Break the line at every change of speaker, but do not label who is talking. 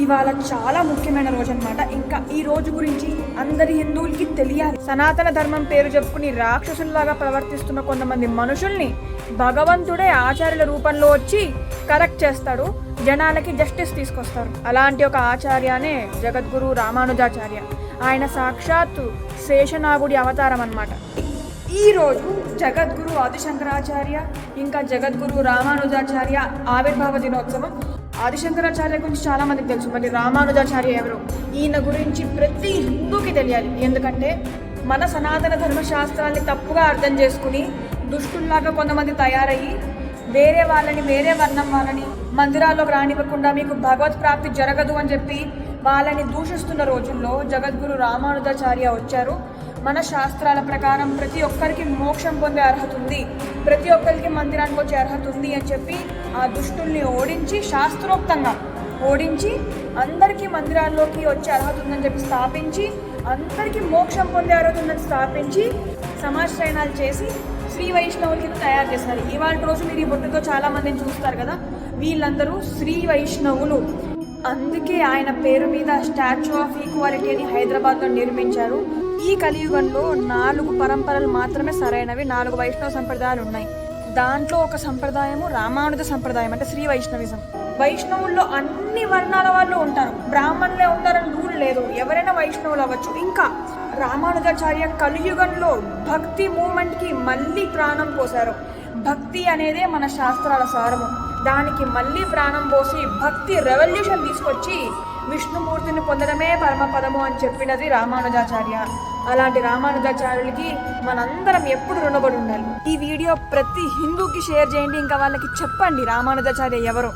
ఇవాళ చాలా ముఖ్యమైన రోజు అనమాట ఇంకా ఈ రోజు గురించి అందరి హిందువులకి తెలియాలి. సనాతన ధర్మం పేరు చెప్పుకుని రాక్షసుల్లాగా ప్రవర్తిస్తున్న కొంతమంది మనుషుల్ని భగవంతుడే ఆచార్యుల రూపంలో వచ్చి కరెక్ట్ చేస్తాడు. జనాలకి జస్టిస్ తీసుకొస్తారు. అలాంటి ఒక ఆచార్యనే జగద్గురు రామానుజాచార్య. ఆయన సాక్షాత్తు శేషనాగుడి అవతారం అనమాట ఈ రోజు జగద్గురు ఆదిశంకరాచార్య ఇంకా జగద్గురు రామానుజాచార్య ఆవిర్భావ దినోత్సవం. ఆదిశంకరాచార్య గురించి చాలా మందికి తెలుసు మరి రామానుజాచార్య ఎవరు? ఈయన గురించి ప్రతి హిందూకి తెలియాలి. ఎందుకంటే మన సనాతన ధర్మశాస్త్రాన్ని తప్పుగా అర్థం చేసుకుని దుష్టుల్లాగా కొంతమంది తయారయ్యి వేరే వాళ్ళని వేరే వర్ణం వాళ్ళని మందిరాల్లోకి రానివ్వకుండా మీకు భగవత్ ప్రాప్తి జరగదు అని చెప్పి వాళ్ళని దూషిస్తున్న రోజుల్లో జగద్గురు రామానుజాచార్య వచ్చారు. మన శాస్త్రాల ప్రకారం ప్రతి ఒక్కరికి మోక్షం పొందే అర్హత ఉంది. ప్రతి ఒక్కరికి మందిరానికి వచ్చే అర్హత ఉంది అని చెప్పి ఆ దుష్టుల్ని ఓడించి శాస్త్రోక్తంగా ఓడించి అందరికీ మందిరాల్లోకి వచ్చే అర్హత ఉందని చెప్పి స్థాపించి అందరికీ మోక్షం పొందే అర్హత ఉందని స్థాపించి సమాశ్రయణాలు చేసి శ్రీ వైష్ణవులకి తయారు చేశారు. ఇవాళ రోజు మీరు ఈ బొట్టుతో చాలా మందిని చూస్తారు కదా వీళ్ళందరూ శ్రీ వైష్ణవులు. అందుకే ఆయన పేరు మీద స్టాచ్యూ ఆఫ్ ఈక్వాలిటీ అని హైదరాబాద్లో నిర్మించారు. ఈ కలియుగంలో నాలుగు పరంపరలు మాత్రమే సరైనవి నాలుగు వైష్ణవ సంప్రదాయాలు ఉన్నాయి దాంట్లో ఒక సంప్రదాయము రామానుజ సంప్రదాయం అంటే శ్రీ వైష్ణవిజం. వైష్ణవుల్లో అన్ని వర్ణాల వాళ్ళు ఉంటారు. బ్రాహ్మణులే ఉంటారని రూల్ లేదు. ఎవరైనా వైష్ణవులు అవ్వచ్చు. ఇంకా రామానుజాచార్య కలియుగంలో భక్తి మూమెంట్కి మళ్ళీ ప్రాణం పోశారు. భక్తి అనేదే మన శాస్త్రాల సారము. దానికి మళ్ళీ ప్రాణం పోసి భక్తి రెవల్యూషన్ తీసుకొచ్చి విష్ణుమూర్తిని పొందడమే పరమపదము అని చెప్పినది రామానుజాచార్య. అలాంటి రామానుజాచార్యులకి మనందరం ఎప్పుడు రుణపడి ఉండాలి. ఈ వీడియో ప్రతి హిందూకి షేర్ చేయండి. ఇంకా వాళ్ళకి చెప్పండి రామానుజాచార్య ఎవరు.